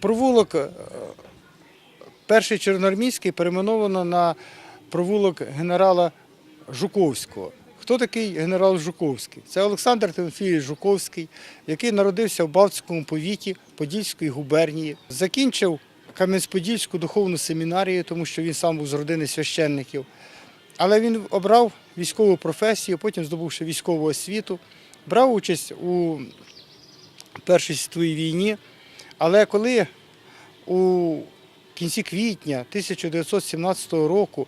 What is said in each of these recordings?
Провулок е, перший Чорноармійський перейменовано на провулок генерала Жуковського. Хто такий генерал Жуковський? Це Олександр Тимофійович Жуковський, який народився в Балтському повіті Подільської губернії, закінчив Кам'янець-Подільську духовну семінарію, тому що він сам був з родини священників. Але він обрав військову професію, потім здобувши військову освіту, брав участь у Першій світовій війні. Але коли у кінці квітня 1917 року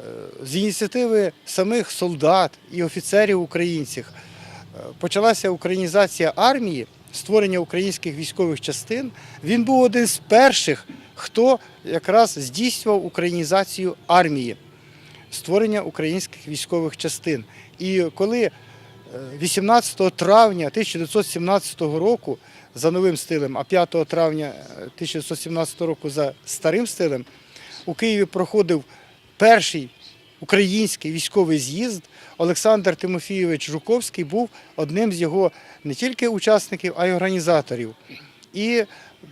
е, з ініціативи самих солдат і офіцерів українців е, почалася українізація армії, створення українських військових частин, він був один з перших, хто якраз здійснював українізацію армії, створення українських військових частин. І коли 18 травня 1917 року за новим стилем, а 5 травня е, 1917 року за старим стилем, у Києві проходив перший український військовий з'їзд. Олександр Тимофійович Жуковський був одним з його не тільки учасників, а й організаторів. І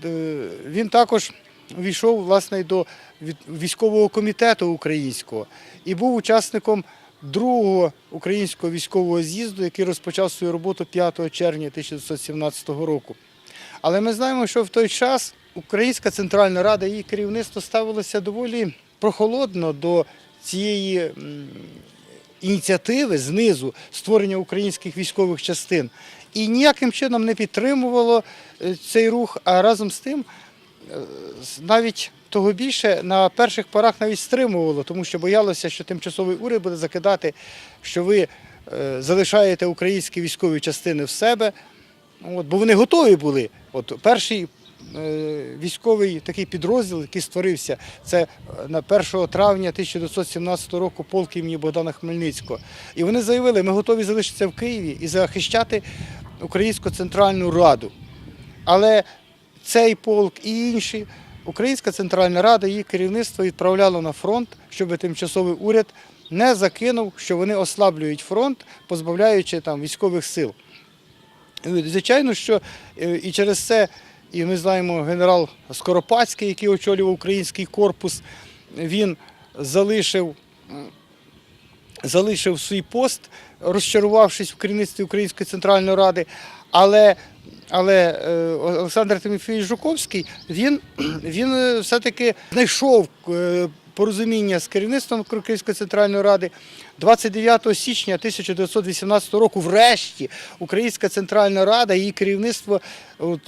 е, він також війшов власне до військового комітету українського і був учасником другого українського військового з'їзду, який розпочав свою роботу 5 червня 1917 року. Але ми знаємо, що в той час Українська Центральна Рада і її керівництво ставилося доволі прохолодно до цієї ініціативи знизу створення українських військових частин. І ніяким чином не підтримувало е, цей рух, а разом з тим навіть того більше на перших порах навіть стримувало, тому що боялося, що тимчасовий уряд буде закидати, що ви е, залишаєте українські військові частини в себе. От, бо вони готові були. От перший е, військовий такий підрозділ, який створився, це е, на 1 травня 1917 року полк імені Богдана Хмельницького. І вони заявили, ми готові залишитися в Києві і захищати Українську Центральну Раду. Але цей полк і інші, Українська Центральна Рада, її керівництво відправляло на фронт, щоб тимчасовий уряд не закинув, що вони ослаблюють фронт, позбавляючи там військових сил. Звичайно, що е, і через це, і ми знаємо, генерал Скоропадський, який очолював український корпус, він залишив, залишив свій пост, розчарувавшись в керівництві Української Центральної Ради. Але, але е, Олександр Тимофійович Жуковський він, він е, все-таки знайшов е, порозуміння з керівництвом Української Центральної Ради. 29 січня 1918 року, врешті, Українська Центральна Рада, її керівництво от,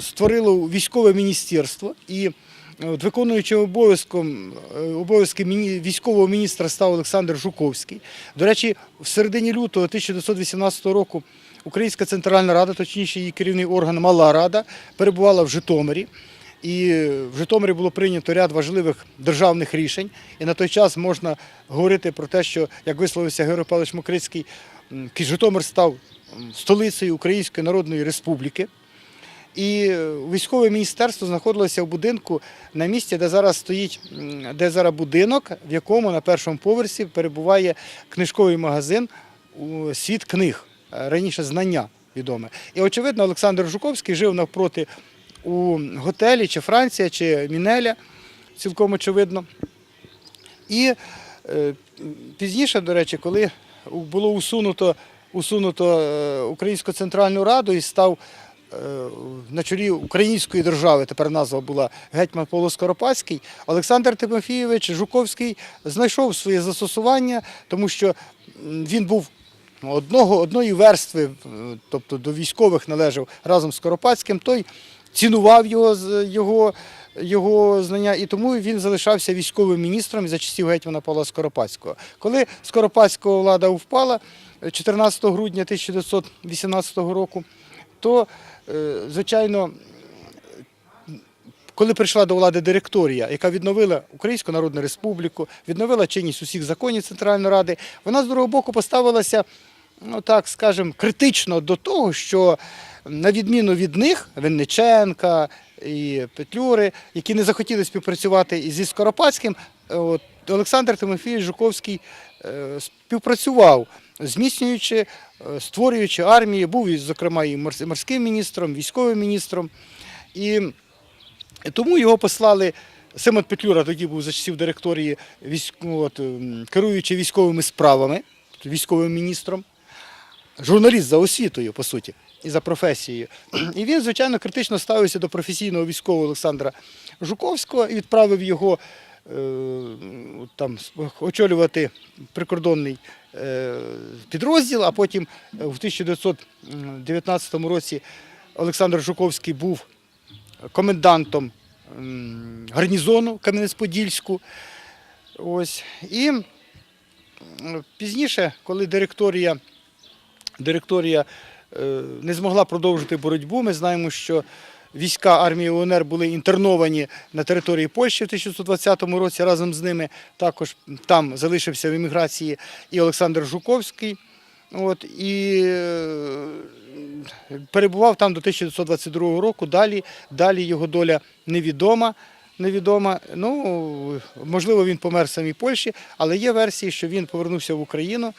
створило військове міністерство і. От, обов'язком е, обов'язки військового міністра став Олександр Жуковський. До речі, в середині лютого 1918 року Українська Центральна Рада, точніше її керівний орган Мала Рада, перебувала в Житомирі. І в Житомирі було прийнято ряд важливих державних рішень. І на той час можна говорити про те, що, як висловився Георгій Павлович Мокрицький, Житомир став столицею Української Народної Республіки. І військове міністерство знаходилося в будинку на місці, де зараз стоїть, де зараз будинок, в якому на першому поверсі перебуває книжковий магазин світ книг, е, раніше знання відоме. І очевидно, Олександр Жуковський жив навпроти у готелі, чи Франція, чи Мінеля, цілком очевидно. І е, пізніше, до речі, коли було усунуто, усунуто е, Українську Центральну Раду і став на чолі української держави, тепер назва була гетьман Павло Скоропадський, Олександр Тимофійович Жуковський знайшов своє застосування, тому що він був одного, одної верстви, е, тобто до військових належав разом з Скоропадським, той цінував його, його, його знання, і тому він залишався військовим міністром за часів гетьмана Павла Скоропадського. Коли Скоропадського влада впала е, 14 грудня 1918 року, то, е, звичайно, коли прийшла до влади директорія, яка відновила Українську Народну Республіку, відновила чинність усіх законів Центральної Ради, вона з другого боку поставилася, ну так скажемо, критично до того, що на відміну від них, Винниченка і Петлюри, які не захотіли співпрацювати зі Скоропадським, от, Олександр Тимофійович Жуковський е, співпрацював, зміцнюючи, е, створюючи армії, був, зокрема, і морським міністром, військовим міністром. І Тому його послали. Симон Петлюра тоді був за часів директорії військ... от, ем, керуючи військовими справами, військовим міністром, журналіст за освітою, по суті, і за професією. І він, звичайно, критично ставився до професійного військового Олександра Жуковського і відправив його там, очолювати прикордонний е, підрозділ, а потім е, в 1919 році Олександр Жуковський був комендантом гарнізону Кам'янець-Подільську. І пізніше, коли директорія, директорія е, не змогла продовжити боротьбу, ми знаємо, що війська армії УНР були інтерновані на території Польщі в 1920 році. Разом з ними також там залишився в еміграції і Олександр Жуковський. От, і е, перебував там до 1922 року. Далі, далі його доля невідома. Невідома. Ну, можливо, він помер в самій Польщі, але є версії, що він повернувся в Україну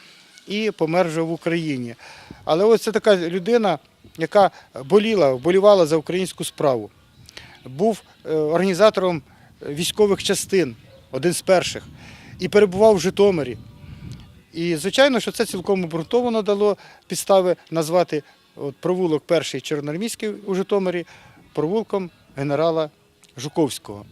і помер вже в Україні. Але ось це така людина, яка боліла, вболівала за українську справу. Був е, організатором військових частин, один з перших, і перебував в Житомирі. І звичайно, що це цілком обґрунтовано дало підстави назвати от, провулок перший Чорноармійський у Житомирі провулком генерала Жуковського.